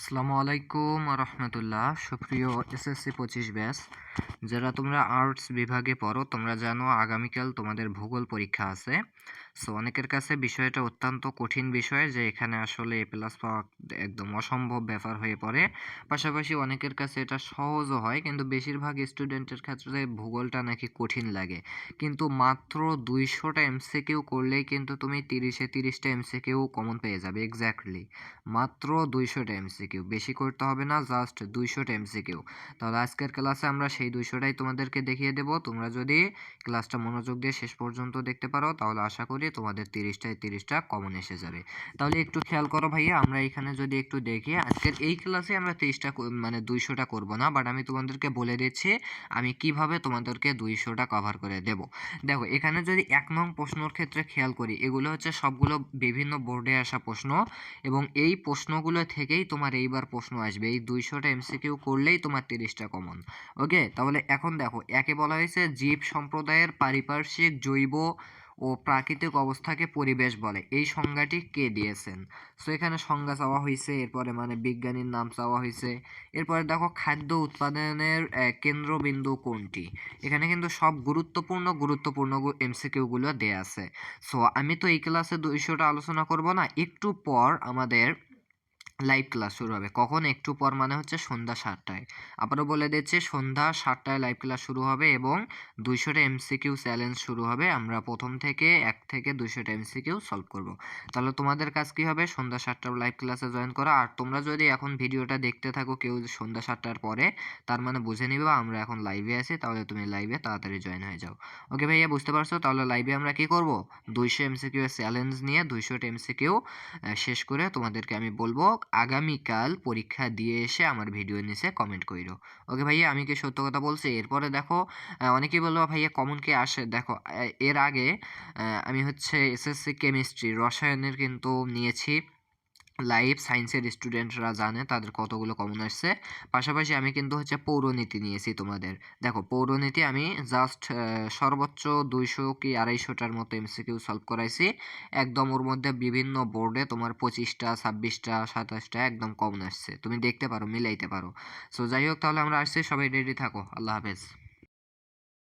আসসালামু আলাইকুম রহমতুল্লাহ সুপ্রিয় এসএসসি পঁচিশ ব্যাস যারা তোমরা আর্টস বিভাগে পড়ো, তোমরা জানো আগামীকাল তোমাদের ভূগোল পরীক্ষা আছে। সো অনেকের কাছে বিষয়টা অত্যন্ত কঠিন বিষয় যে, এখানে আসলে এ প্লাস পাওয়া একদম অসম্ভব ব্যাপার হয়ে পড়ে। পাশাপাশি অনেকের কাছে এটা সহজও হয়, কিন্তু বেশিরভাগ স্টুডেন্টের ক্ষেত্রে ভূগোলটা নাকি কঠিন লাগে। কিন্তু মাত্র দুইশোটা এমসিকিউ করলেই কিন্তু তুমি তিরিশে তিরিশটা এমসিকিউ কমন পেয়ে যাবে এক্স্যাক্টলি মাত্র দুইশোটা এমসিকিউ বেশি করতে হবে না জাস্ট দুইশোটা এমসিকিউ তাহলে আজকের ক্লাসে আমরা সেই দুইশোটাই তোমাদেরকে দেখিয়ে দেব। তোমরা যদি ক্লাসটা মনোযোগ দিয়ে শেষ পর্যন্ত দেখতে পারো, তাহলে আশা করি তোমাদের তিরিশটায় তিরিশটা কমন এসে যাবে। তাহলে একটু খেয়াল করো ভাইয়া, আমরা এখানে যদি একটু দেখি, আজকের এই ক্লাসে আমরা তিরিশটা মানে দুইশোটা করব না বাট আমি তোমাদেরকে বলে দিচ্ছি, আমি কীভাবে তোমাদেরকে দুইশোটা কভার করে দেব। দেখো, এখানে যদি এক নং প্রশ্নর ক্ষেত্রে খেয়াল করি, এগুলো হচ্ছে সবগুলো বিভিন্ন বোর্ডে আসা প্রশ্ন, এবং এই প্রশ্নগুলো থেকেই তোমার এইবার প্রশ্ন আসবে। এই দুইশোটা এমসিকিউ করলেই তোমার তিরিশটা কমন ওকে তাহলে এখন দেখো, একে বলা হয়েছে জীব সম্প্রদায়ের পারিপার্শ্বিক জৈব ও প্রাকৃতিক অবস্থাকে পরিবেশ বলে। এই সংজ্ঞাটি কে দিয়েছেন? সো এখানে সংজ্ঞা চাওয়া হয়েছে এরপরে মানে বিজ্ঞানীর নাম চাওয়া হয়েছে এরপরে দেখো, খাদ্য উৎপাদনের কেন্দ্রবিন্দু কোনটি? এখানে কিন্তু সব গুরুত্বপূর্ণ গুরুত্বপূর্ণ এমসিকিউগুলো দেয়া আছে। সো আমি তো এই ক্লাসে দুইশোটা আলোচনা করব না। একটু পর আমাদের লাইভ ক্লাস শুরু হবে। কখন? একটু পর মানে হচ্ছে সন্ধ্যা সাতটায়। আবারও বলে দিচ্ছে, সন্ধ্যা সাতটায় লাইভ ক্লাস শুরু হবে এবং দুইশোটা এমসিকিউ চ্যালেঞ্জ শুরু হবে। আমরা প্রথম থেকে এক থেকে দুইশোটা এমসিকিউ সলভ করব। তাহলে তোমাদের কাজ কী হবে? সন্ধ্যা সাতটার লাইভ ক্লাসে জয়েন করা। আর তোমরা যদি এখন ভিডিওটা দেখতে থাকো কেউ সন্ধ্যা সাতটার পরে, তার মানে বুঝে নিবে আমরা এখন লাইভে আছি, তাহলে তুমি লাইভে তাড়াতাড়ি জয়েন হয়ে যাও। ওকে ভাইয়া, বুঝতে পারছ? তাহলে লাইভে আমরা কি করব? দুইশো এমসিকিউ চ্যালেঞ্জ নিয়ে দুইশোটা এমসিকিউ শেষ করে তোমাদেরকে আমি বলব আগামীকাল পরীক্ষা দিয়ে এসে আমার ভিডিও নিচে কমেন্ট করিও ওকে ভাইয়া, আমি কি সত্য কথা বলছি? এরপরে দেখো অনেকেই বলল, ভাইয়া কমন কে আসে? দেখো এর আগে আমি হচ্ছে এসএসসি কেমিস্ট্রি রসায়নের কিন্তু নিয়েছি। লাইফ সায়েন্সের স্টুডেন্টরা জানে, তাদের কতগুলো কমন আসছে। পাশাপাশি আমি কিন্তু হচ্ছে পৌরনীতি নিয়েছি তোমাদের। দেখো পৌরনীতি আমি জাস্ট সর্বোচ্চ দুইশো কি আড়াইশোটার মতো এমসিকিউ সলভ করাইছি। একদম ওর মধ্যে বিভিন্ন বোর্ডে তোমার পঁচিশটা, ছাব্বিশটা, সাতাশটা একদম কমন আসছে। তুমি দেখতে পারো, মিলাইতে পারো। সো যাই হোক, তাহলে আমরা আসছি। সবাই রেডি থাকো। আল্লাহ হাফেজ।